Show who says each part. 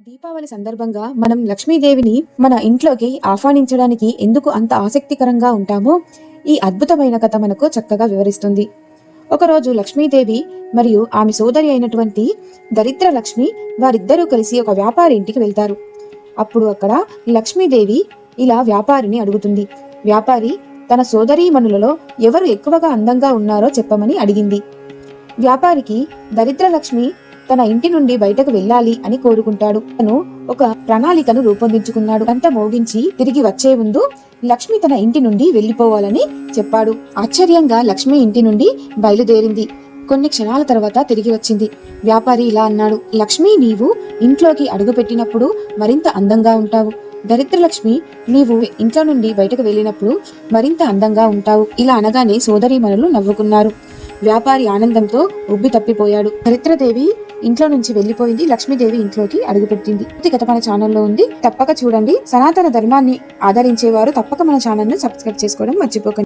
Speaker 1: దీపావళి సందర్భంగా మనం లక్ష్మీదేవిని మన ఇంట్లోకి ఆహ్వానించడానికి ఎందుకు అంత ఆసక్తికరంగా ఉంటామో ఈ అద్భుతమైన కథ మనకు చక్కగా వివరిస్తుంది. ఒకరోజు లక్ష్మీదేవి మరియు ఆమె సోదరి అయినటువంటి దరిద్ర లక్ష్మి వారిద్దరూ కలిసి ఒక వ్యాపారి ఇంటికి వెళ్తారు. అప్పుడు అక్కడ లక్ష్మీదేవి ఇలా వ్యాపారిని అడుగుతుంది. వ్యాపారి తన సోదరీమణులలో ఎవరు ఎక్కువగా అందంగా ఉన్నారో చెప్పమని అడిగింది. వ్యాపారికి దరిద్ర లక్ష్మి తన ఇంటి నుండి బయటకు వెళ్ళాలి అని కోరుకుంటాడు. తను ఒక ప్రణాళికను రూపొందించుకున్నాడు. గంట మోగించి తిరిగి వచ్చే ముందు లక్ష్మి తన ఇంటి నుండి వెళ్ళిపోవాలని చెప్పాడు. ఆశ్చర్యంగా లక్ష్మి ఇంటి నుండి బయలుదేరింది. కొన్ని క్షణాల తర్వాత తిరిగి వచ్చింది. వ్యాపారి ఇలా అన్నాడు. లక్ష్మి నీవు ఇంట్లోకి అడుగుపెట్టినప్పుడు మరింత అందంగా ఉంటావు. దరిద్రలక్ష్మి నీవు ఇంట్లో నుండి బయటకు వెళ్ళినప్పుడు మరింత అందంగా ఉంటావు ఇలా అనగానే సోదరీమణులు నవ్వుకున్నారు. వ్యాపారి ఆనందంతో ఉబ్బి తప్పిపోయాడు. చరిత్రదేవి ఇంట్లో నుంచి వెళ్ళిపోయింది లక్ష్మీదేవి ఇంట్లోకి అడుగుపెట్టింది. ఇది కథ మన ఛానల్లో ఉంది. తప్పక చూడండి. సనాతన ధర్మాన్ని ఆదరించేవారు తప్పక మన ఛానల్ను సబ్స్క్రైబ్ చేసుకోవడం మర్చిపోకండి.